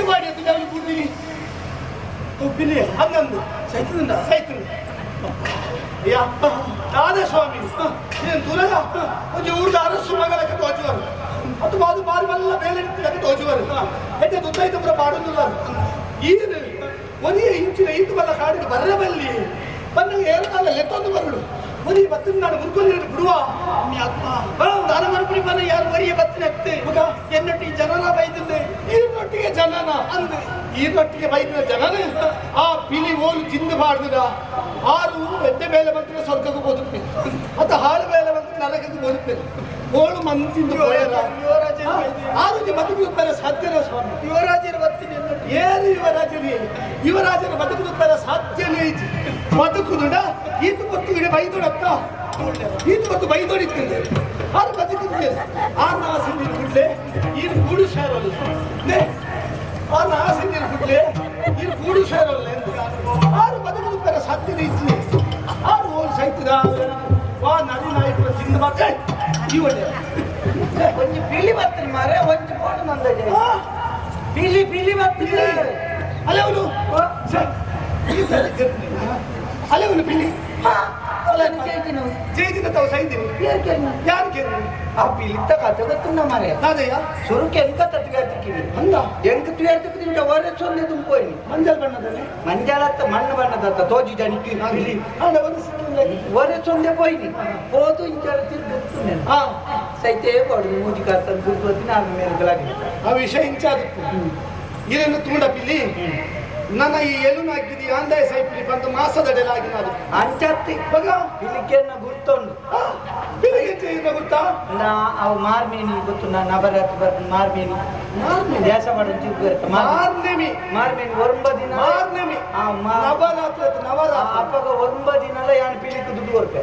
ಕೆಟ್ಟು ಮಾಡಿ ಅಂತ ನಾವು ಬಿಡ್ತೀವಿ. ಓ, ಬಿಳಿ, ಹಂಗಂದು ಸೈತದಿಂದ ಸೈತದಿಂದ ಯಾ ಸ್ವಾಮಿ ಏನು ದೂರ ಒಂದು ಊರ್ದ ಅರಸು ಮಗಲಕ್ಕೆ ತೋಚುವರು ಅದು ಮಾದು ಬಾರಿ ಮಲ್ಲ ಮೇಲೆ ನಿಂತಿದ್ದಕ್ಕೆ ತೋಚುವರು ಎತ್ತೆ ದುದ್ದೈತ ಪುರ ಮಾಡುದಿಲ್ಲ ಈನು ಒನಿಯ ಇಂಚಿನ ಇಂದು ಬಲ್ಲ ಕಾಡಿಗೆ ಬರಬಲ್ಲಿ ಬಂದಾಗ ಏನು ಕಾಲ ಲೆತ್ತೊಂದು ಬರಡು ಮುದಿ ಬತ್ತಿನ ನಾನು ಮುನ್ಕೊಂಡಿರೋದು ಬಿಡುವ. ನಿಮ್ಮ ಆತ್ಮ ನಾನು ಮರಪಡಿ ಬಂದ ಯಾರು ಮರಿಯ ಬತ್ತಿನ ಎತ್ತೆ. ಮುಗ ಎನ್ನೊಟ್ಟಿಗೆ ಜನನ ಬೈದಂದೆ ಈರೊಟ್ಟಿಗೆ ಜನನ. ಅಂದೆ ಈರೊಟ್ಟಿಗೆ ಬೈದಿನ ಜನನೆ ಆ ಪಿಲಿ ಓಲು ತಿಂದು ಬಾಡ್ದಿರ ಆರು ಎದ್ದೆ ಮೇಲೆ ಬಂದ್ರೆ ಸ್ವರ್ಗಕ್ಕೆ ಓದುತ್ತೆ ಮತ್ತೆ ಹಾಳು ಮೇಲೆ ಬಂದ್ರೆ ನರಕಕ್ಕೆ ಓದುತ್ತೆ ಓಳು ಮಂದಿಂದ ಆರು ಬದುಕುತ್ತಾರೆ ಸಾಧ್ಯನ ಸ್ವಾಮಿ. ಯುವರಾಜರ ಬತ್ತಿನ ಏನು ಯುವರಾಜನೇ? ಯುವರಾಜನ ಬದುಕುತ್ತಾರೆ ಸಾಧ್ಯನೇ ಬದುಕುದುಡ? ಇದು ಗೊತ್ತಿಗೆ ಬೈದುಡಕ್ಕ ಇದು ಗೊತ್ತು ಬೈದೊಡಿತದೆ ಅದು ಬದುಕಿದ್ದೆ. ಆ ನಾಸಿ ನಿಲ್ಬಿಡ್ಲೆ ಇದು ಗೂಡು ಶಾರಲ್ಲ ಆ ನಾಸಿ ನಿಲ್ಬಿಡ್ಲೆ ಇದು ಗೂಡು ಶಾರಲ್ಲ ಆರು ಬದುಕುತ್ತರ ಸತ್ತಿನ ಇತ್ತು ಆರು ಹೋಲ್ ಸೈತದ ವಾ ನದಿ ನಾಯಕರ ಚಿನ್ನ ಮತ್ತೆ ಇವಳೆ ಒಂಜಿ ಬಿಳಿ ಬರ್ತನ ಮಾರೆ ಒಂಜಿ ಕೋಣ ಬಂದದೆ ಬಿಳಿ ಬಿಳಿ ಬರ್ತನ ಅಲ್ಲ ಅವನು ಸರ್. ಈ ಸಲ ಅಲ್ಲೇ ಬಿಳಿ ಜೈದಿನ ಯಾರು ಆ ಪಿಲಿತ ಕತೆ ಗೊತ್ತುಂಡ ಮಾರೆ ಸೊನ್ನೆ ತೋಜಿ ಇಲ್ಲಿ. ಸೊನ್ನೆ ಪೋಯ್ನಿ ಹಾ. ಮೂಜಿ ವಿಷಯ ಇಂಚಾದಿತ್ತು ಇದನ್ನು ತುಂಡ ಪಿಲಿ? ನನ್ನ ಈ ಎಲುನಾಗಿದ್ದು ಆಂದಾಯ ಸೈಟ್ಲಿ ಬಂದು ಮಾಸದಡೆಲಾಗಿ ನಾನು ಅಂಚತ್ತಿ ಬಗ. ಇಲ್ಲಿಗೆನ್ನ ಗುರ್ತೊಂಡು. ಗುರ್ತಾ? ನಾ ಅವ ಮಾರ್ಮೇನಿ ಗೊತ್ತು ನಾ ನವರಾತ್ ಬರ್ದು ಮಾರ್ಮೇನಿ. ಮಾರ್ಮೇನಿ? ದೇಶ ಮಾಡೋ ತಿರುಗರ್ತ ಮಾರ್ನೇಮಿ? ಮಾರ್ಮೇನಿ ಒಂಬ ದಿನ. ಮಾರ್ನೇಮಿ? ಆ ನವರಾತ್ರಿ ನವರಾತ್ರಿ. ಅಪ್ಪಗ ಒಂಬ ದಿನದ ಯಾನ್ ಪೀಳಿಕ್ ದುಡ್ಡು ಬರ್ತೆ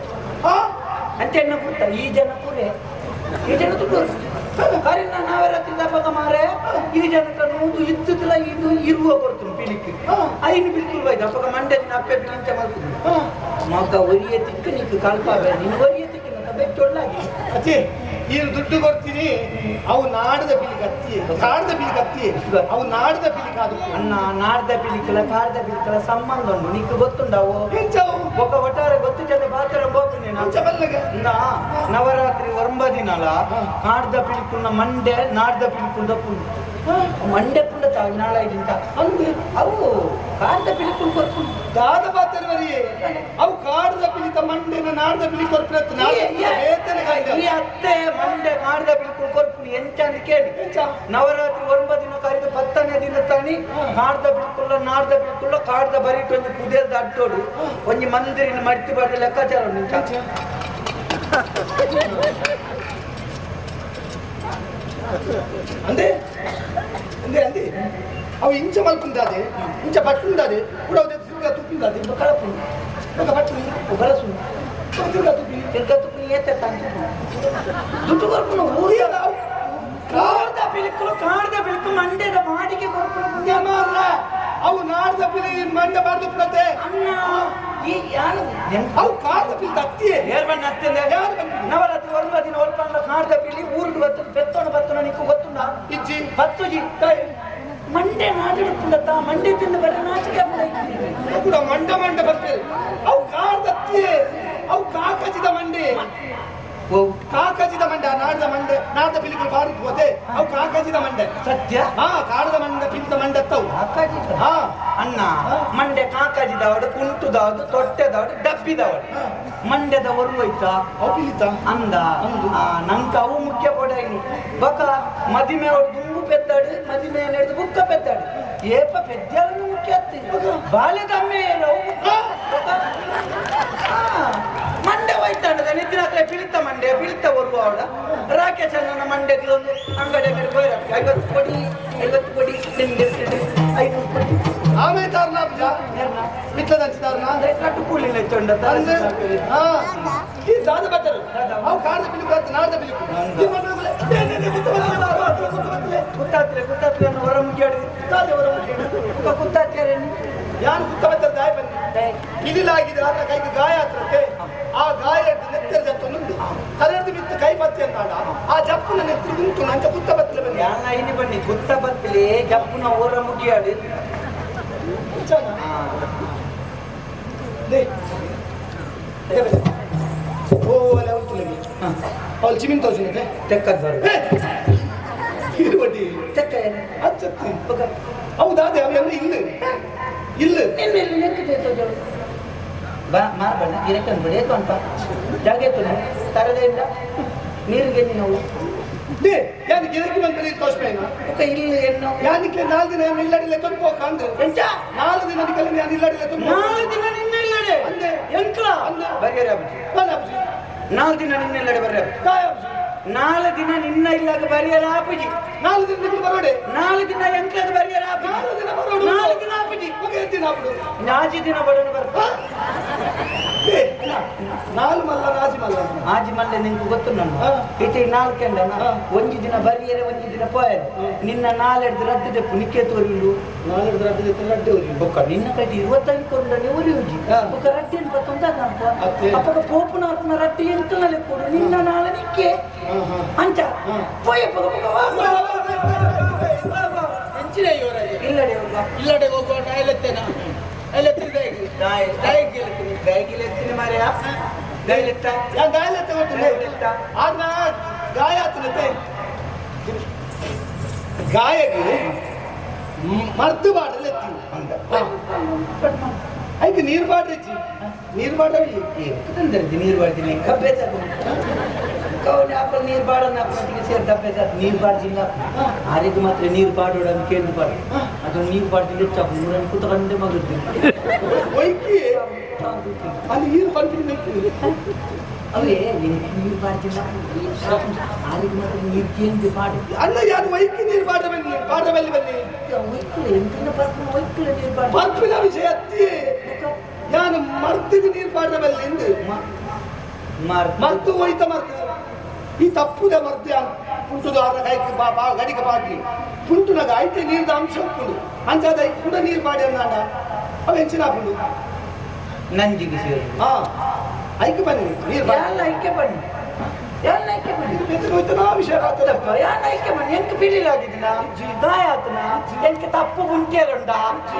ಅಂತ ಎಣ್ಣ ಗುರ್ತ ಈ ಜನ ಪೂರೆ ಈ ಜನ ದುಡ್ಡು ಕರೆ ನಾ ನವರಾತ್ರಿ ದಪ್ಪದ ಮಾರೆ ಈ ಜನಕ್ಕೆ ನೂದು ಇತ್ತಿಲ್ಲ ಇದು ಇರುವ ಕೊಡ್ತು. ಬಿಡ್ಲಿಕ್ಕೆ ಐನು ಬಿಲ್ಕುಲ್ ಬೈದ ಅಪ್ಪ ಮಂಡಲಿನ ಅಪ್ಪೆ ಬಿಡ್ಲಿಂಚ ಮಾಡ್ತೀನಿ ಮಗ ಒರಿಯ ತಿಕ್ಕ ನಿಕ್ಕ ಕಲ್ಪಾವೆ ನೀನು ಒರಿಯ ತಿಕ್ಕ ಮಗ ಬೆಚ್ಚೊಳ್ಳಾಗಿ ಅತ್ತೆ ನೀನು ದುಡ್ಡು ಕೊಡ್ತೀನಿ ಅವು ನಾಡದ ಬಿಲಿ ಕತ್ತಿ ಕಾಡದ ಬಿಲಿ ಕತ್ತಿ ಅವು ನಾಡದ ಬಿಲಿ ಕಾದು ಅಣ್ಣ ನಾಡದ ಬಿಲಿಕಲ ಕಾಡದ ಬಿಲಿಕಲ ಸಂಬಂಧ ಉಂಟು. ನಿಕ್ಕ ಗೊತ್ತುಂಡವು ಒಬ್ಬ ಒಟ್ಟಾರೆ ಗೊತ್ತು ಜೊತೆ ಬಾತ್ರ ನವರಾತ್ರಿ ಒಂಬ ದಿನಲ ಕಾಡದ ಬಿಲಿಕುನ್ನ ಮಂಡೆ ನಾಡದ ಬಿಲಿಕುಂದ ಪುಂಡು ಮಂಡೆ ಪುಂಡ ನಾಳ ಇದ್ದಂತ ಅವ್ನು ಅವು ಕಾಡ್ದ ಬಿಳಿ ಕೊರ್ಪು ದಾದ ಬಾತರ್ವರಿ ಅವು ಕಾಡ್ದ ಬಿಳಿತ ಮಂಡೆನ ನಾಡ್ದ ಬಿಳಿ ಕೊರ್ಪು ಅತ್ತೆ ಮಂಡೆ ಮಾಡ್ದ ಬಿಳಿ ಕೊರ್ಪು ಎಂಚ ಅಂತ ಕೇಳಿ. ನವರಾತ್ರಿ ಒಂಬತ್ತು ದಿನ ಕರೆದು ಹತ್ತನೇ ದಿನ ತಾನಿ ಕಾಡ್ದ ಬಿಳ್ಕುಲ್ಲ ನಾಡ್ದ ಬಿಳ್ಕುಲ್ಲ ಕಾಡ್ದ ಬರೀಟ್ ಒಂದು ಕುದೇಲ್ದ ಅಡ್ಡೋಡು. ಒಂದು ಮಂದಿರಿನ ಮಡ್ತಿ ಬರ್ದ ಲೆಕ್ಕಾಚಾರ ಅಂದೇ ಹಿಂಗೆ ಅಂದಿ ಅವು ಇಂಚ ಮಲ್ಪುಂದಾದೆ ಇಂಚ ಪಟ್ಟುಂದಾದೆ ಕೂಡ ತಿರುಗಾ ತುಪ್ಪಿಂದಾದೆ ಇಂಬ ಕಳಪು ಇವಾಗ ಪಟ್ಟು ಬರಸು ತಿರುಗಾ ತುಪ್ಪಿ ತಿರುಗಾ ತುಪ್ಪಿ ಏತೆ ಏತ ದುಡ್ಡು ಬರ್ಕೊಂಡು ಊರಿಯ ಕಾಡ್ದ ಬಿಲುಕಲು ಕಾಡ್ದ ಬಿಲುಕು ಮಂಡ್ಯದ ಬಾಡಿಗೆ ಅಲ್ಲ ಅವು ನಾಡ್ದ ಬಿಲಿ ಮಂಡ್ಯ ಬಾರ್ದು ಬಿಡತ್ತೆ ಅಣ್ಣ ಈ ಯಾರು ಅವು ಕಾಡ್ದ ಬಿಲ್ ತತ್ತಿ ಏರ್ ಬಂದ ಹತ್ತಿಲ್ಲ ಯಾರು ನವರಾತ್ರಿ ಒಂದು ದಿನ ಹೊಲ್ಕೊಂಡ್ರೆ ಕಾಡ್ದ ಬಿಲಿ ಊರಿಗೆ ಬರ್ತದೆ ಬೆತ್ತೋಣ ಬರ್ತೋಣ ನಿಕ್ಕು ಇಜ್ಜಿ ಪತ್ತುಜಿ ಮಂಡೆ ನಾಡಿಡುತ್ತಂದತ್ತ ಮಂಡೆ ತಿಂದು ಬರೀ ನಾಚಿಕೆ ಆಗ್ಬಿಡೈತಿ. ಕೂಡ ಮಂಡ ಮಂಡೆ ಬರ್ತೇವೆ ಅವು ಕಾಡ್ದತ್ತಿಯೇ, ಅವು ಕಾಕಚಿದ ಮಂಡೆ ಕಾಕಚಿದ ಮಂಡೆ ನಾಡದ ಮಂಡೆ ನಾಡದ ಪಿಲಿಕ ಬಾರಿದ್ ಹೋದೆ ಅವು ಕಾಕಜಿದ ಮಂಡೆ. ಸತ್ಯ? ಹಾ ಕಾಡದ ಮಂಡೆ ಪಿಂತ ಮಂಡೆ ಅತ್ತವು ಕಾಕಾಜಿ ಹಾ. ಅಣ್ಣ ಮಂಡೆ ಕಾಕಜಿದವಡು ಕುಂಟುದವಡು ತೊಟ್ಟೆದವಡು ಡಬ್ಬಿದವಡು ಮಂಡ್ಯದ ಒರುವೈತಾ ಅವು ಪಿಲಿತ? ಅಂದ. ಆ, ನಂಕ ಅವು ಮುಖ್ಯ ಪೊಡಾಯಿನಿ ಬಕ ಮದಿಮೆ ಅವಳು ದುಂಬು ಪೆದ್ದಾಡು ಮದಿಮೆ ನಡೆದು ಬುಕ್ಕ ಪೆದ್ದಾಡು ಏಪ ಪೆದ್ದಾಳನ್ನು ಮುಖ್ಯ ಅತ್ತಿ? ಬಾಲ್ಯದ ಅಮ್ಮೆ ಅವು ಮುಖ್ಯ. ಹತ್ರ ಪಿಳಿತ ಮಂಡೆ ಪಿಳಿತ ಬರುವ ಅವಳ ರಾಕೇಶ್ ಅಣ್ಣನ ಮಂಡ್ಯದಲ್ಲಿ ಒಂದು ಅಂಗಡಿ ಅಂಗಡಿ ಐವತ್ತು ಕೊಡಿ ಐವತ್ತು ಕೊಡಿ, ನಿಮ್ಗೆ? ಐನೂರು ಕೊಡಿ ಆಮೇಲೆ ತಾರ್ನ ಅಬ್ಜ ಯಾರ್ನ? ಮಿತ್ಲದ ಹಂಚಿದಾರ್ನ ಕಟ್ಟು ಕೂಲಿಲ್ಲ ಚೊಂಡ ಅಂದ್ರೆ ಹಾ ಈ ದಾದ ಬಟ್ಟರು ಅವು ಕಾಣದ ಬಿಲ್ಕು ಅಂತ ನಾಡ್ದ ಬಿಲ್ಕು ಈ ಮಕ್ಕಳು ಏ, ಏ, ಏ, ಗುತ್ತ ಬರ್ತಲೆ, ಬಾ, ಬಾ, ಗುತ್ತ ಬರ್ತಲೆ. ಕುತ್ತಾತ್ರೆ ಕುತ್ತಾತ್ರೆ ಹೊರ ಮುಗಿಯಾಡಿ ತಾದೆ ಹೊರ ಮುಖೇನ. ಕುತ್ತಾತ್ರೆ ಯಾನು ಗುತ್ತ ಬರ್ತದೆ ದಾಯ ಬನ್ನಿ ಇದಿಲಾಗಿದೆ ಆತ ಕೈಗೆ ಗಾಯ ಆತ್ರತೆ ಆ ಗಾಯ ನೆತ್ತರ ಜತ್ತೊಂದು ತಲೆದು ಬಿತ್ತು ಕೈ ಬತ್ತಿ ಅನ್ನಾಡ ಆ ಜಪ್ಪನ ನೆತ್ತಿ ಉಂಟು ನಂಚ ಗುತ್ತ ಬತ್ತಲೆ ಬನ್ನಿ ಯಾನ ಇನಿ ಬನ್ನಿ ಕುತ್ತ ಬತ್ತಲಿ ಜಪ್ಪುನ ಹೊರ ಮುಗಿಯಾಡಿ ಚನ ದೇ ದೇ ಬನ್ನಿ. ಓ ಅಲ್ಲ ನಿಮಗೆ ಅವಳು ಚಿಮಿನ್ ತೋರಿಸಿದೆ ತೆಕ್ಕದ್ ಬರು ಇರುವಡಿ ತೆಕ್ಕ ಅಚ್ಚತ್ತಿ ಹೌದಾ ಅದೇ ಅವೆಲ್ಲ ಇಲ್ಲ ಇಲ್ಲ ನೆಕ್ಕಿದೆ ಬಾ ಮಾರ್ಬಣ್ಣ ಇರಕನ್ ಬಿಡೇತು ಅಂತ ಜಾಗೇತು ತರದೇ ಇಲ್ಲ ನೀರಿಗೆ ನಾವು ದೇ ಯಾನು ಗಿರಕಿ ಬಂದು ಬೆಳಿ ತೋರಿಸ್ಬೇಕ ಯಾದಿಕೆ ನಾಲ್ಕು ದಿನ ನಾನು ಇಲ್ಲಡಿಲ್ಲ ತುಂಬ ಕಂಡು ಎಂಚ ನಾಲ್ಕು ನಾನು ಇಲ್ಲಡಿಲ್ಲ ತುಂಬ ನಾಲ್ಕು ದಿನ ನಿನ್ನೆಲ್ಲಡೆ ಇಲ್ಲಾಡೆ ಎಂಕ್ಲ ಅಂದೆ. ಬರ್ಯಾರ ಅಪ್ಸಿ ನಾಲ್ಕು ದಿನ ನಿನ್ನೆಲ್ಲಡೆ ಬರ್ಯಾರ ಕಾಯ ಅಪ್ಸಿ ನಾಲ್ಕು ದಿನ ನಿನ್ನ ಇಲ್ಲಕ ಬರ್ಯಾರ ಆಪುಜಿ ನಾಲ್ಕು ದಿನ ನಿಕಲ್ ಬರೋಡೆ ನಾಲ್ಕು ದಿನ ಎಂಕ್ಲದ ಬರ್ಯಾರ ಆಪುಜಿ ನಾಲ್ಕು ದಿನ ಬರೋಡು ನಾಲ್ಕು ದಿನ ಆಪುಜಿ ಮಗ ದಿನ ನಾಪುಡು ನಾಜಿ ದಿನ ಬಡೋಣ ಬರ್ತಾ ನಾಲ್ ಮಲ್ಲ ನಾಜಿ ಮಲ್ಲ. ಆಜಿ ಮಲ್ಲೆ ನಿಂಗೆ ಗೊತ್ತು ನಾನು ಹಾ. ಇತಿ ನಾಲ್ಕೆಂಡ ಒಂಜಿ ದಿನ ಬರಿಯರೆ ಒಂಜಿ ದಿನ ಪೋಯದು ನಿನ್ನ ನಾಲೆಡ್ದು ರದ್ದು ದೆಪ್ಪು ನಿಕ್ಕೆ ತೋರಿಲು ನಾಲೆಡ್ದು ರದ್ದು ದೆಪ್ಪು ರಡ್ಡೆ ಹೋಗಿ ಬೊಕ್ಕ ನಿನ್ನ ಕಟ್ಟಿ ಇವತ್ತೈದು ಕೊಂಡನೆ ಉರಿಯುಜಿ ಹಾ. ಬೊಕ್ಕ ರಟ್ಟಿ ಅನ್ಪತ್ತೊಂದ ಅತ್ತೆ. ಅಪ್ಪಗ ಪೋಪುನ ಅಪ್ಪನ ರಟ್ಟಿ ನಾಳೆ ಕೊಡು? ನಿನ್ನ ನಾಳೆ ನಿಕ್ಕೆ? ಅಂಚ. ಪೋಯ ಪೊಗ ಪೊಗ ವಾ, ವಾ, ವಾ, ವಾ. ಹೆಂಚಿನ ಇವರಾಗಿ ಇಲ್ಲಡೆ ಹೋಗ ಇಲ್ಲಡೆ ಹೋಗುವ ನಾಯಲೆತ್ತೇನ? ಎಲೆತ್ತಿದೆ ಗಾಯ ಗಾಯಗಿಲೆತ್ತೀನಿ ಗಾಯಗಿಲೆತ್ತೀನಿ ಮಾರ್ಯ ಗಾಯಲೆತ್ತ ನಾನು ಗಾಯಲೆತ್ತ ಗೊತ್ತಿಲ್ಲ ಗಾಯಲೆತ್ತ ಆದ್ನ ಗಾಯ ಆತನತೆ ಗಾಯಗೆ ಮರ್ದು ಬಾಡಲ್ ಎತ್ತಿ ಐಕೆ ನೀರು ಬಾಡ್ರಿ ಇಚ್ಚಿ ನೀರು ಬಾಡ್ರಿ ಎಂತಂದ್ರೆ ನೀರು ಬಾಡ್ತೀನಿ ಕಬ್ಬೆ ಬಾಡನ್ನ ಅಪ್ಪನಿಗೆ ಸೇರಿ ಕಬ್ಬೆ ನೀರು ಬಾಡ್ಜಿಲ್ಲ ಆರಿಗೆ ಮಾತ್ರ ನೀರು ಬಾಡೋಡ ಅಂತ ಕೇಳಿ ಬಾಡ ಅದು ನೀರು ಬಾಡ್ಜಿಲ್ಲ ಚಪ್ಪ ಮೂರನ್ನು ಕುತ್ಕೊಂಡೆ ಮಗದ್ದು. ಒಯ್ಕಿ ಅಲ್ಲಿ ನೀರು ಅವೇ ನೀರು ಆರಿಗೆ ಮಾತ್ರ ನೀರು ಕೇಂದ್ರ ಬಾಡಿ. ಅಲ್ಲ ಯಾರು ವೈಕಿ ನೀರು ಬಾಡ ಬನ್ನಿ ಬಾಡ ಬಲ್ಲಿ ಬನ್ನಿ. ಒಯ್ಕಲೆ ಎಂತಿನ ಬರ್ಕೊಂಡು ಒಯ್ಕಲೆ ನೀರು ಬಾಡಿ ಪರ್ಪಿನ ವಿಷಯ ಅತ್ತಿ. ನಾನು ಮರ್ತಿಗೆ ನೀರು ಬಾಡ ಬಲ್ಲಿ ಎಂದು ಮರ್ತು ಹೋಯ್ತ ಮರ್ತು. ಈ ತಪ್ಪುದ ಮರ್ತ್ಯ ಆದ ಕೈಗೆ ಬಾ ಗಡಿಗೆ ಬಾಗಿ. ಪುಂಟುನಾಗ ಐತೆ ನೀರ್ದ ಅಂಶ ಉಪ್ಪುಂಡು ಅಂಚಾದ ಕುಂಡ ನೀರು ಪಾಡಿ ಅನ್ನಾಡ ಅವ ಹಾಕೊಂಡು. ನಂಜಿಗೆ ಸೇರಿ ಹಾ. ಐಕೆ ಬನ್ನಿ ನೀರು ಎಲ್ಲ ಐಕೆ ಬನ್ನಿ? ಎಲ್ಲ ಐಕೆ ಬನ್ನಿ? ಎತ್ತು ಹೋಯ್ತು ನಾ ವಿಷಯ ಆಗ್ತದೆ ಯಾನ ಐಕೆ ಬನ್ನಿ? ಎಂಕ್ ಆಗಿದ್ದಿನ ಗಾಯ ಆತನ? ಎಂಕ್ ತಪ್ಪು ಗುಂಟೇರುಂಡ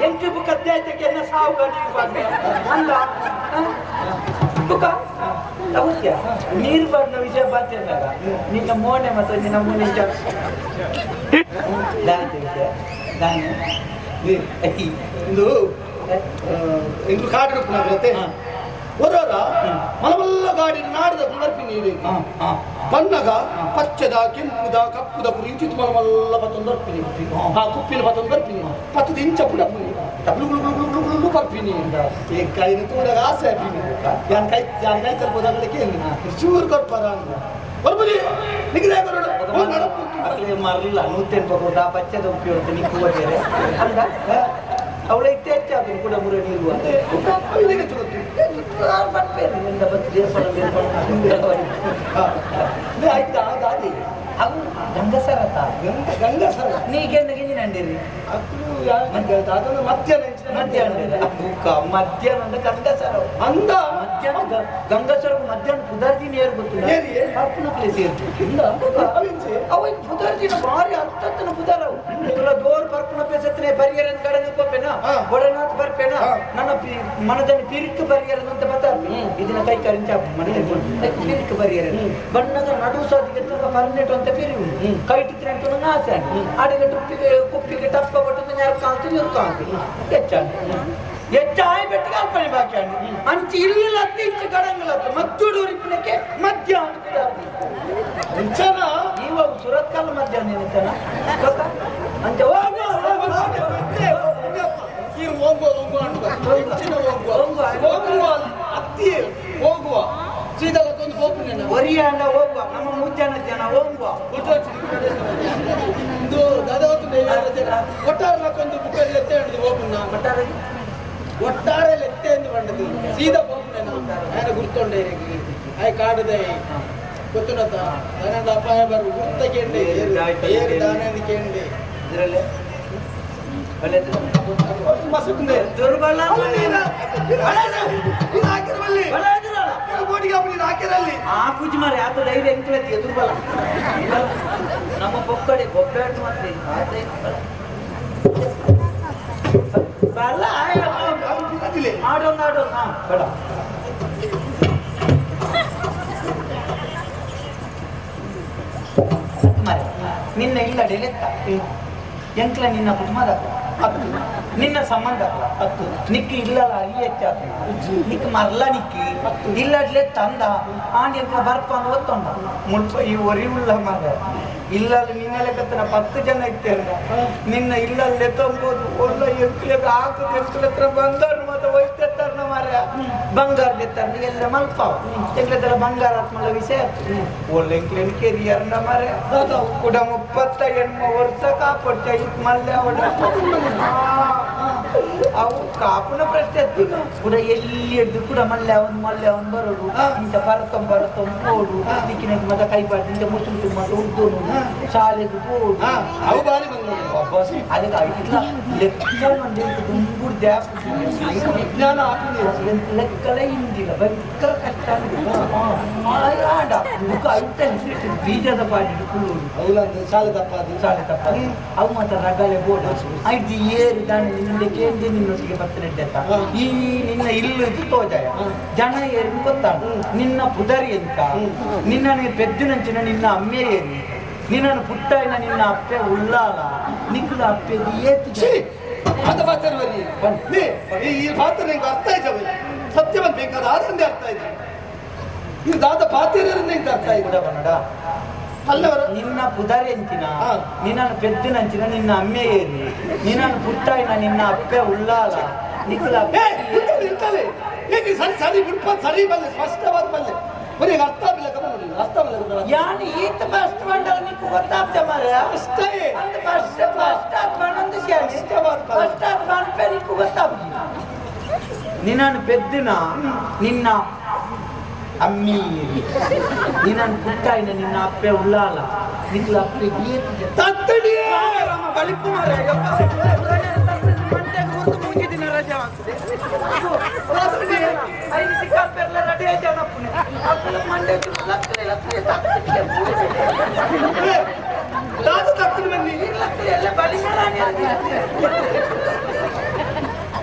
ಎಂಕ್ ಬುಕ್ಕ ದೇತಕ್ಕೆ ಎನ್ನ ಸಾವು ಬಂದೆ ಅಂದ? ಬುಕ್ಕ? ಅವತ್ಯ ನೀರು ಬಣ್ಣ ವಿಷಯ ಬರ್ತಿದ್ದಾಗ ನಿನ್ನ ಮೋನೆ ಮತ್ತು ನಿನ್ನ ಮೋನೆ ವಿಷಯ. ದಾನ ಇಂದು ಕಾಡು ಉಪ್ಪುನ ಒರೋರ ಮಲಮಲ್ಲ ಗಾಡಿ ಇದೆ ಹಾ ಹಾ ಬಣ್ಣಗ ಪಚ್ಚದ ಕೆಂಪುದ ಕಪ್ಪುದ ಇಂಚಿತ್ ಮಲಮಲ್ಲ ಪತ್ತೊಂದು ಬರ್ಪಿನಿ ಆ ಕುಪ್ಪಿನ ಪತ್ತೊಂದು ಬರ್ಪಿನಿ ಪತ್ತದ ಇಂಚ ಪುಡ ಡಬ್ಲು ಗುಳು ಗುಳು ಗುಳು ಗುಳು ಬರ್ಪಿನಿ ಈ ಕೈನ ತೂಡಗ ಆಸೆ ಹಾಪಿನಿ ಯಾನ್ ಕೈ ಯಾನ್ ಕೈ ಸ್ವಲ್ಪ ಹೋದಾಗಲಿಕ್ಕೆ ಚೂರು ಕೊಡ್ಪಾರ ಅಂತ ಬರ್ಬುದಿ ನಿಗದೇ ಬರೋಣ ಮರಲಿಲ್ಲ ನೂತೇನು ಪಕೋಡ ಪಚ್ಚದ ಉಪಯೋಗ ನಿಕ್ಕುವ ಬೇರೆ ಅಂದ ಅವಳ ಇತ್ತೆ ಹೆಚ್ಚಾದ್ರು ಕೂಡ ಮುರ ನೀರು ಅಂತ ಗಂಗಸರತ ಗಂಗ ಗಂಗಸರ ನೀ ಗಿಂಜಿ ನಂಡಿರಿ ಅದು ಯಾಕೆ ಅದನ್ನು ಮಧ್ಯಾಹ್ನ ಮಧ್ಯಾಹ್ನ ಮಧ್ಯಾಹ್ನ ಗಂಗಸರ ಅಂದ ಮಧ್ಯಾಹ್ನ ಗಂಗಸರ ಮಧ್ಯಾಹ್ನ ಪುದರ್ದಿನ ಏರ್ ಗೊತ್ತಿಲ್ಲ ಏರಿ? ಅಪ್ಪನ ಪ್ಲೇಸ್ ಏರ್ತಿಲ್ಲ ಅವಿಂಚೆ ಅವ ಭಾರಿ ಹತ್ತತ್ತನ ಪುದರವು ತುಲ ದೋರ್ ಬರ್ಪುನ ಪೇಸತ್ನೆ ಬರಿಯರನ್ ಕಡೆ ನಿಂಪೆನ ಹಾ. ಬಡನಾಥ್ ಬರ್ಪೇನ ಹಾ. ನನ್ನ ಪಿ- ಮನದಲ್ಲಿ ಪಿರಿಕ್ ಬರಿಯರನ್ ಅಂತ ಬತ್ತಾರ ಇದನ್ನ ಕೈ ಕರಿಂಚ ಮನೆ ಪಿರಿಕ್ ಬರಿಯರನ್ ಬಣ್ಣದ ನಡು ಸಾದಿಗೆ ತುಂಬ ಪರ್ನೆಟ್ ಅಂತ ಪಿರಿ ಉಂಟು ಕೈ ಟಿಕ್ರೆ ಅಂತ ನಂಗೆ ಆಸೆ ಅಡಿಗೆ ಟುಪ್ಪಿಗೆ ಕುಪ್ಪಿಗೆ ಟಪ್ಪ ಕೊಟ್ಟು ಯಾರು ಕಾಂತು ನೀರು ಕಾಂತು ಹೆಚ್ಚಾണ് ಹೆಚ್ಚಾಯಿ ಬೆಟ್ಟಿಗೆ ಅಲ್ಪನೆ ಬಾಕಿ ಅಂಡು ಅಂಚಿ ಇಲ್ಲ ಹತ್ತು ಇಂಚು ಗಡಂಗಲತ್ತು ಮತ್ತೂಡು ಉರಿಪಿನಕ್ಕೆ ಮಧ್ಯಾಹ್ನ ಹೆಂಚನ ಇವಾಗ ಸುರತ್ಕಲ್ ಮಧ್ಯಾಹ್ನ ಏನಂತಾನ ಗೊತ್ತಾ ಅಂತೆ ಹೋಗು ಈ ಹೋಗುವ ಹೋಗುವ. ಹೆಚ್ಚಿನ ಹೋಗುವ ಹೋಗುವ. ಅತ್ತಿ ಹೋಗುವ ಸೀದಲಕ್ಕೊಂದು ಹೋಗ್ತೀನಿ ಒರಿಯಾಂಡ ಹೋಗುವ ನಮ್ಮ ಮುಜ್ಜನ ಜನ ಹೋಗುವ. ಇದು ದಾದಾವತ್ತು ಒಟ್ಟಾರೆ ನಾಕೊಂದು ಬುಕ್ಕಲ್ಲಿ ಎತ್ತೆ ಹಿಡಿದು ಹೋಗುಣ. ಮಟ್ಟಾರ ಒಟ್ಟಾರೆ ಲೆತ್ತೆ ಎಂದು ಬಂಡದು ಸೀದಾ ಹೋಗ್ನೆ ನಾನು. ಗುರ್ತೊಂಡೆ ಆಯ್ ಕಾಡದೆ. ಗೊತ್ತುನತ ನನಗೆ ಅಪಾಯ ಬರು ಗುರ್ತ ಕೇಂಡೆ. ಏರು ದಾನ ಕೇಂಡೆ. ಇದರಲ್ಲಿ? ಒಳ್ಳೆದು ಮಸುಕುಂದೆ ದುರ್ಬಲ ಬೋಡಿಗೆ ಅಪ್ಪನಿ ಹಾಕಿರಲ್ಲಿ ಆ ಕುಜಿ ಮಾರಿ ಆತ ಡೈರಿ ಎಂಕ್ಲತಿ ದುರ್ಬಲ ನಮ್ಮ ಬೊಕ್ಕಡೆ ಗೊಬ್ಬೆಟ್ಟು ಮತ್ತೆ ಆಡೋನ್ ಹಾ ಬೇಡ. ನಿನ್ನ ಇಲ್ಲ ಡೆಲೆತ್ತ. ಎಂಕ್ಲ ನಿನ್ನ ಕುಟುಂಬದ ಹತ್ತು. ನಿನ್ನ ಸಂಬಂಧ ಹತ್ತು. ನಿಕ್ಕಿ ಇಲ್ಲಲ್ಲ ಅಲ್ಲಿ ಹೆಚ್ಚಾತ. ನಿಕ್ ಮರ್ಲ ನಿಕ್ಕಿ. ಇಲ್ಲಡ್ಲೆ ತಂದ. ಆಂಡಿಯಕ್ಕ ಬರ್ಪ ಬರ್ಕೊಂಡು ಒತ್ತೊಂಡ ಮುಲ್ಪ ಈ ಒರಿ ಉಳ್ಳ ಮಗ. ಇಲ್ಲಲ್ಲಿ ನಿನ್ನ ಕತ್ತನ ಪತ್ತು ಜನ ಇತ್ತೇನೆ. ನಿನ್ನ ಇಲ್ಲಲ್ಲಿ ಎತ್ತಂಬೋದು ಒಳ್ಳೆ ಎಂಕ್ಲೆ ಹಾಕುದು ಹತ್ರ ಬಂಗಾರ ಮತ್ತೆ ಮಾರ್ಯ ಬಂಗಾರ ಎತ್ತಾರ ಎಲ್ಲ ಮಲ್ಪಾವ್. ಬಂಗಾರ ಆತ್ಮಲ ವಿಷಯ ಒಳ್ಳೆ ಎಂಕ್ಲೆನ್ ನಮರೆ ಮಾರ್ಯ ಕೂಡ ಮುಪ್ಪತ್ತ ಎಣ್ಮ ವರ್ಷ ಕಾಪಡ್ತ ಇತ್ ಮಲ್ಲೆ ಅವಡ. ಅವು ಕಾಪುನ ಪ್ರಶ್ನೆ ಎತ್ತು ಕೂಡ ಎಲ್ಲಿ ಎದ್ದು ಕೂಡ ಮಲ್ಲೆ ಅವನು ಮಲ್ಲೆ ಅವನು ಬರೋದು. ಇಂತ ಬರ್ತಂ ಬರ್ತಂ ನೋಡು. ದಿಕ್ಕಿನ ಮತ ಕೈ ಬಾಡಿ ಇಂತ ಮುಸುಂಟು ಮದ ಉಡ್ದೋನು ಶಾಲೆಗೆ ಓಡು ಅವು ಬಾರಿ ಅದಕ್ಕೆ ಆಗಿಲ್ಲ ಲೆಕ್ಕ ಮಂದಿ ದುಂಬುಡ್ ದ್ಯಾಪ್ ವಿಜ್ಞಾನ ಹಾಕಿದೆ ಲೆಕ್ಕಲೇ ಹಿಂದಿಲ್ಲ. ಭಯಂಕರ ಕಷ್ಟ ಆಡ. ಮುಖ ಐತೆ ಬೀಜದ ಪಾಡಿ ಕುಳ್ಳೂರು ಅವಲಂದು ಶಾಲೆ ತಪ್ಪ ಶಾಲೆ ಸಾಲೆ ತಪ್ಪ ಅವು ಮಾತ್ರ ರಗಳೆ ಬೋಡ. ಐದು ಏರು ದಾಂಡಿ ನಿಂದ ಕೇಂದ್ರ ನಿನ್ನೊಟ್ಟಿಗೆ ಬರ್ತದೆ ಅಂತ ಈ ನಿನ್ನ ಇಲ್ಲು ತೋಜಾಯ. ಜನ ಏರಿ ಗೊತ್ತಾಡು ನಿನ್ನ ಪುದರಿ ಎಂತ? ನಿನ್ನ ಪೆದ್ದಿನಂಚಿನ ನಿನ್ನ ಅಮ್ಮೆ ಏರಿ ನಿನ್ನನ್ನು ಪುಟ್ಟಾಯಿನ ನಿನ್ನ ಅಪ್ಪೆ ಉಳ್ಳಾಲ? ನಿಕ್ಕಲ ಅಪ್ಪೆ ಏತು! ಅದು ಪಾತ್ರ ಬನ್ನಿ. ಈ ಪಾತ್ರ ನಿಂಗೆ ಅರ್ಥ ಆಯ್ತವೆ ಸತ್ಯವಂತ ಬೇಕಾದ ಆದಂದೇ ಅರ್ಥ ಆಯ್ತು ಇದು. ದಾದ ಇಂತ ಅರ್ಥ ಆಯ್ತು? ಅಲ್ಲವರ ನಿನ್ನ ಪುದಾರಿ ಅಂಚಿನ ನಿನ್ನ ಪೆದ್ದಿನ ಪೆದ್ದಿನಂಚಿನ ನಿನ್ನ ಅಮ್ಮೆ ಏರಿ? ನಿನ್ನ ಪುಟ್ಟಾಯಿನ ನಿನ್ನ ಅಪ್ಪೆ ಉಳ್ಳಾಲ? ನಿಕ್ಕಲ ಏ ಇರ್ತದೆ ಇರ್ತದೆ ಈಗ ಸರಿ ಸರಿ ಬಿಡ್ಪ ಸರಿ ಬಂದೆ ಸ್ಪಷ್ಟವಾದ ಬಲ್ಲೆ ಬರೀ ಅರ್ಥ ಆಗಿಲ್ಲ ಕಮ ನೋಡಿ ಅರ್ಥ ಆಗಿಲ್ಲ ಯಾನ್ ಈತ ಫಸ್ಟ್ ಬಂಡಲ್ ನಿಕ್ಕು ಗೊತ್ತಾಗ್ತ ಮಾರೆ ಅಷ್ಟೇ. ಅಂತ ಫಸ್ಟ್ ಫಸ್ಟ್ ಆತ್ ಬಂಡೊಂದು ಶಾನೆ ಇಷ್ಟವಾದ. ಫಸ್ಟ್ ಆತ್ ಬಂಡ್ಪೆ ನಿಕ್ಕು ಗೊತ್ತಾಗ್ತಿ ನಿನ್ನನ್ನು ಪೆದ್ದಿನ ನಿನ್ನ ಅಮ್ಮಿ ನಿನ್ನನ್ನು ಪುಟ್ಟಾಯಿನ ನಿನ್ನ ಅಪ್ಪೆ ಉಳ್ಳಾಲ. ನಿನ್ನ ಅಪ್ಪೆ ತಪ್ಪು ಬನ್ನಿ ಎಲ್ಲ ಬಲಿ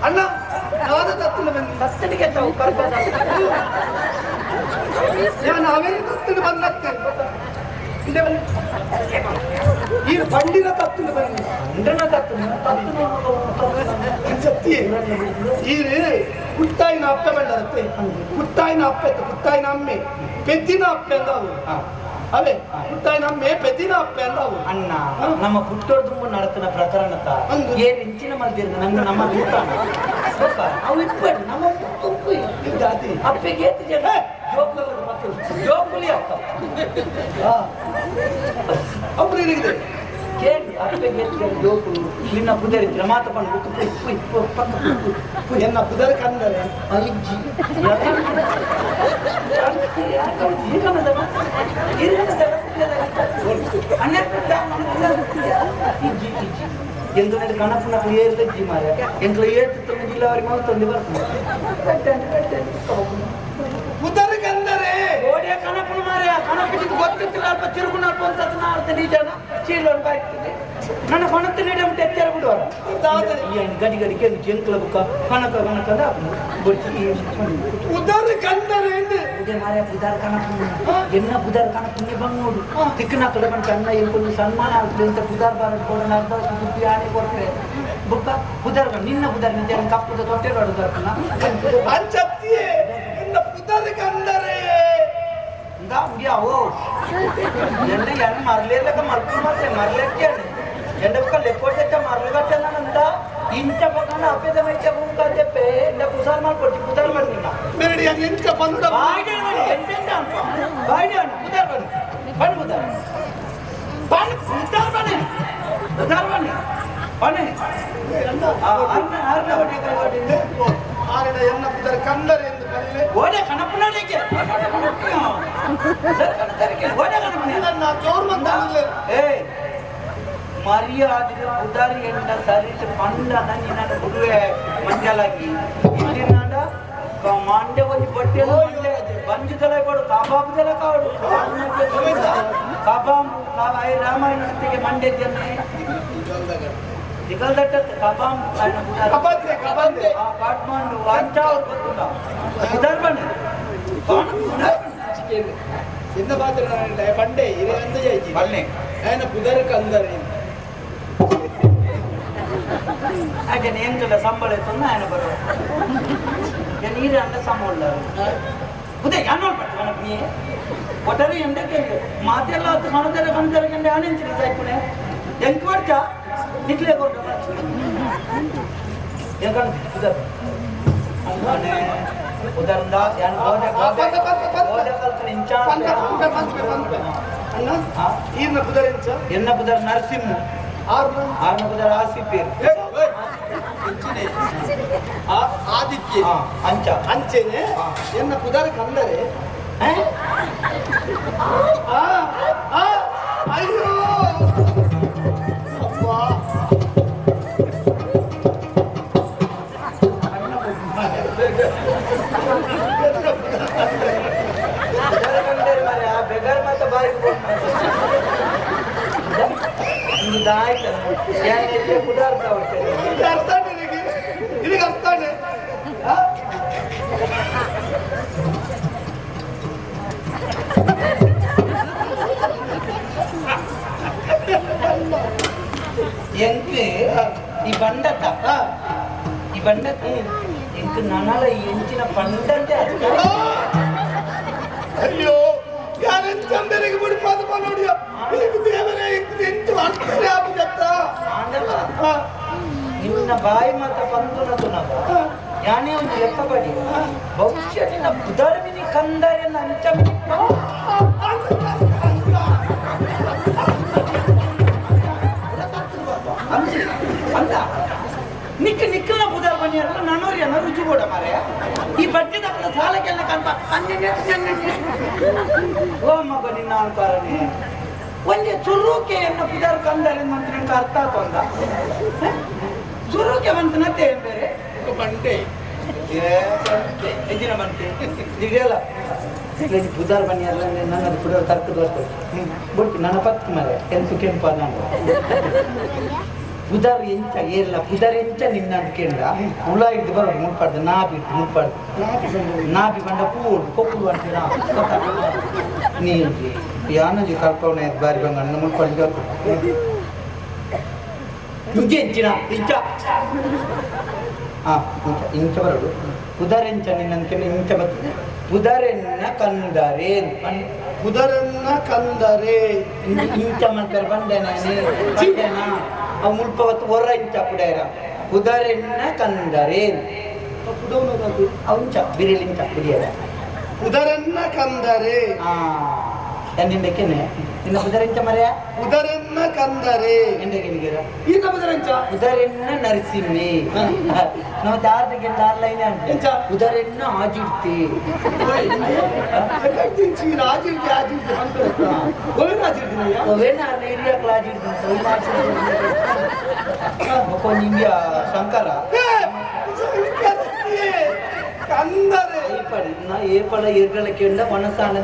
ಅಣ್ಣ ದಾದ ತಪ್ಪು ಬನ್ನಿ ಕತ್ತಡಿಗೆ ತಾವು ಕರ್ಕೋದ ನಾನು ತತ್ತಿನ ಬಂದಕ್ಕೆ ಈ ಬಂಡಿನ ತತ್ತಿನ ಬನ್ನಿ. ಸತ್ಯ ಈ ಕುಟ್ಟಾಯಿನ ಅಪ್ಪ ಬಂಡರತ್ತೆ ಕುಟ್ಟಾಯಿನ ಅಪ್ಪ ಎತ್ತು ಕುಟ್ಟಾಯಿನ ಅಮ್ಮೆ. ಪೆದ್ದಿನ ಅಪ್ಪೆ ಅಂದ ಅವರು. ಅವೇ ಕುಟ್ಟಾಯಿನ ಅಮ್ಮೆ ಪೆದ್ದಿನ ಅಪ್ಪೆ ಅಂದ ಅವರು. ಅಣ್ಣ ನಮ್ಮ ಪುಟ್ಟೋರ್ದು ನಡತನ ಪ್ರಕರಣ ಅಂದು. ಏನ್ ಇಂಚಿನ ಮಲ್ದಿರ ನಂಗೆ ನಮ್ಮ ಊಟ? ಅವು ಇಪ್ಪಡು ನಮ್ಮ ಅಪ್ಪೆಗೆ ಏತು ಜನ. ಜೋಕುಲಿ ಮಕ್ಕಳು. ಜೋಕುಲಿ ಅಪ್ಪ ಒಬ್ರು ಏನಿದೆ ಕೇಳಿ ಅಪ್ಪೆಗೆ ಜನ ಜೋಕುಲು ನಿನ್ನ ಪುದರಿ ಮಾತ ಉಪ್ಪು ಪಕ್ಕ ಎನ್ನ ಪುದರ್ ಕಂದರೆ. ಎಂಕುನದು ಕಣಪುನ ಕ್ಲಿಯರ್ ಇಜ್ಜಿ ಮಾರೆ ಎಂಕ್ಲ ಏತು ತೊಂದು ಜಿಲ್ಲ ಅವರಿಗೆ ಮಾವು ತಂದು ಬರ್ತೀನಿ ನೀಡಿ ಅಂತ ಎತ್ತರ ಬಿಡುವರ ದಾದ ಈ ಗಡಿ ಗಡಿ ಕೆಂದು ಎಂಕ್ಲ ಬುಕ್ಕ ಕನಕ ಕನಕ ಅಂದ ಬೊಚ್ಚಿ ಪುದರ್ ಕಂದರೆ ಎಂದು ಇದೇ ಮಾರ್ಯ ಬುಧಾರ್ ಎನ್ನ ತಿಕ್ಕನ ಕಡೆ ಬಂದು ಸನ್ಮಾನ ಆಗ್ತದೆ ಅಂತ ಬುಧಾರ್ ಬಾರ ಕೊಡೋಣ ಅರ್ಧ ಬುಕ್ಕ ಬುಧಾರ್ ನಿನ್ನ ಬುಧಾರ್ ನಿಂತ ಕಪ್ಪದ ತೊಟ್ಟೆ ಹೊಡೆದರ್ಕನ ಅಂಚತ್ತಿಯೇ ಹಂಗೆ ಅವು ಎನ್ನ ಎನ್ನ ಮರ್ಲೇಲಕ ಮರ್ಕು ಮತ್ತೆ ಮರ್ಲೇಕ್ಕೆ ಎನ್ನ ಬುಕ್ಕ ಲೆಕ್ಕೋಟೆಚ್ಚ ಮರ್ಲಗಟ್ಟೆಲ್ಲ ನಂದ ಇಂಚ ಪಕ್ಕನ ಅಪ್ಪೆದ ಮೆಚ್ಚ ಬುಕ್ಕ ಅಂತೆಪ್ಪೆ ಎಂದ ಪುಸಾರ್ ಮಾಡ್ಕೊಟ್ಟಿ ಬುಧಾರ್ ಮಾಡ್ಲಿಲ್ಲ ಮೇರಡಿ ಅದು ಎಂಚ ಬಂದ ಬಾಯ್ಡೆ ಬನ್ನಿ, ಎಂತೆಂತ ಅನ್ಪ? ಬಾಯ್ಡೆ ಬನ್ನಿ, ಬುಧಾರ್ ಬನ್ನಿ. ಬನ್ನಿ ಬುಧಾರ್. ಬನ್ನಿ, ಬುಧಾರ್ ಬನ್ನಿ. ಬುಧಾರ್ ಬನ್ನಿ. ಬನ್ನಿ. ಆ, ಅರ್ಧ- ಅರ್ಧ ಹೊಟ್ಟೆ ಕೈ ಹೊಟ್ಟೆ. ಆನಂದ ಎನ್ನ ಪುದರ್ ಕಂದರೆ ಎಂದು ಕರೀಲೆ ಓಡೆ ಕಣಪನಡಿಗೆ ಓಡೆ ಕಣಪನ ನನ್ನ ಚೋರ್ ಮಂದಾಗಲೇ ಏ ಮರ್ಯಾದೆ ಉದಾರಿ ಎಂಡ ಸರಿಟ್ ಪಂಡನ ನಿನ್ನ ಗುರುವೆ ಮಂಜಲಾಗಿ ಇಲ್ಲಿ ನಾಡ ಮಂಡ್ಯ ಒಂದು ಬಟ್ಟೆ ಬಂಜು ತಲೆ ಕೊಡು ಕಬಾಬ್ ತಲೆ ಕಾಡು ಕಬಾಬ್ ಐ ರಾಮಾಯಣ ಜೊತೆಗೆ ಮಂಡ್ಯ ಜನ ದಿಗಲ್ದಟ್ಟ ಕಬಾಬ್ ಕಬಾದ್ರೆ ಕಬಾದ್ರೆ ಕಾಠ್ಮಂಡು ವಾಂಚಾವ್ರು ಗೊತ್ತುಂಟ ವಿದರ್ಭನೆ చిన్న పాత్ర పండే ఇరవై అంత చేయి ಬನ್ನಿ ఆయన కుదరకు అందరు ಹಾಗೆ ಎಂಕಲ ಸಂಬಳ ಇತ್ತು ఆయన ಬರುವ ನೀರು ಅಂದ ಸಂಬಳ ಉದಯ ಯಾನೋಲ್ ಪಟ್ಟು మనకు ನೀ ಒಟ್ಟರೆ ಎಂದಕ್ಕೆ ಮಾತೆಲ್ಲ ಹತ್ತು ಕಣದರೆ ಕಣದರೆ ಕಂಡೆ ಆನೆಂಚಿನ ಸಾಯ್ಪುಣೆ ಎಂಕ್ निकले को ये कर उधर अल्लाह ने उधर ना यान गोडे गोडे गोडे कल के इंचा पंच पे पंच पे पंच पे ಅಣ್ಣ ಈರ್ನ ಪುದರ್ ಇಂಚ ಎನ್ನ ಪುದರ್ ನರಸಿಂಹ ಆರ್ನ ಆರ್ನ ಪುದರ್ ಆಸಿಪೀರ್ ಆದಿತ್ಯ ಅಂಚ ಅಂಚೆನೆ ಎನ್ನ ಪುದರ್ ಕಂದರೆ ಆ ಧರ್ಮದ எனக்கு. நீ பண்டத்தா? நீ பண்டத்து? எனக்கு நனால எஞ்சின பண்டே அதுக்கு ஐயோ. ಪಾದ ನೋಡಿಯ ಇದಕ್ಕೆ ದೇವರೇ ಎಂಟು ಅರ್ಥನೇ ಆಗುತ್ತ ನಿನ್ನ ಬಾಯಿ ಮಾತ್ರ ಬಂದು ಯಾನೇ ಒಂದು ಲೆಕ್ಕ ಬಡಿ ಬಹುಶಃ ನಿನ್ನ ಬುಧರ್ಮಿನಿ ಕಂದರೆ ನಂಚ ಎಲ್ಲ ನನ್ನೋರಿ ಅನ್ನ ರುಚಿ ಕೂಡ ಮಾರೆ ಈ ಬಟ್ಟೆ ತಕ್ಕಲ ಸಾಲಕ್ಕೆಲ್ಲ ಓ ಮಗ ನಿನ್ನ ಅಂತಾರನೆ ಒಂದೇ ಚುರುಕೆಯನ್ನು ಪುದಾರ್ ಕಂದರೆ ಮಂತ್ರ ಅರ್ಥ ತೊಂದ ಚುರುಕೆ ಮಂತನತ್ತೆ ಬೇರೆ? ಬಂಟೆ. ಎಂಜಿನ ಬಂತೆ ದಿಗಲ್ಲ ಬುಧಾರ್ ಬನ್ನಿ ಅಲ್ಲ ನನ್ನ ಬುಧಾರ್ ತರ್ಕದ ಬರ್ತದೆ ಬಿಟ್ಟು ನನ್ನ ಪತ್ತು ಮರೆ ಕೆಂಪು ಕೆಂಪು ನಾನು ಬುಧಾರ್ ಎಂಚ ಏರ್ಲ ಬುಧಾರ್ ಎಂಚ ನಿನ್ನ ಕೇಂದ್ರ ಹುಳ ಇದ್ದು ಬರೋದು ಮುಟ್ಪಾಡ್ದು ನಾಬಿ ಇಟ್ಟು ಮುಟ್ಪಾಡ್ದು ನಾಬಿ ಬಂಡ ಪೂಡು ಕೊಪ್ಪು ಅಂತೀರ ನೀ ಯಾನಜಿ ಕಲ್ಪವನೆ ಬಾರಿ ಬಂಗ ನನ್ನ ಮುಟ್ಪಾಡ್ದು ಇಂಚೆ ಇಂಚಿನ ಇಂಚ ಹಾ ಇಂಚ ಇಂಚ ಬರೋದು. ನಿನ್ನ ನಿನ್ನಂತ ಇಂಚ ಬರ್ತದೆ ಉದಾರೆನ್ನ ಕಂದರೆ ಉದರನ್ನ ಕಂದರೆ ಇಂಚ ಮಾಡ್ತಾರೆ ಬಂದೆ ನಾನೇ. ಅವು ಮುಲ್ಪ ಹೊತ್ತು ಹೊರ ಇಂಚ ಕುಡೇರ ಉದರೆಣ್ಣ ಕಂದರೆ ಅವಂಚ ಬಿರಿಲಿ ಇಂಚ ಕುಡಿಯರ ಉದರನ್ನ ಕಂದರೆ. ಆ. ಎಂದಿಂದಕ್ಕೇನೆ ನಿನ್ನ ಉದಾರೆಂಚ ಮರೆಯ? ಕುದರನ್ನ ಕಂದರೆ. ಎಂದಕ್ಕೆ ಈಗ ಕುದರಂಚ ಉದರೆನ್ನ ನರಸಿಂಹಿ. ನಾವು ದಾರ್ದಿಗೆ ಲೈನ್ ಉದರೆನ್ನ ರಾಜಿರ್ದಿನಯ್ಯ ಒವೇನ ಏರಿಯಾ ಕ್ಲಾಜಿಡ್ತಿ ಕೊಂಚ ಇಂಡಿಯಾ ಶಂಕರ ಕಂದರೆ ಏಪಡಿ ನಾ ಏಪಡ ಏರ್ಗಳ ಕೆಂಡ ಮನಸಾನ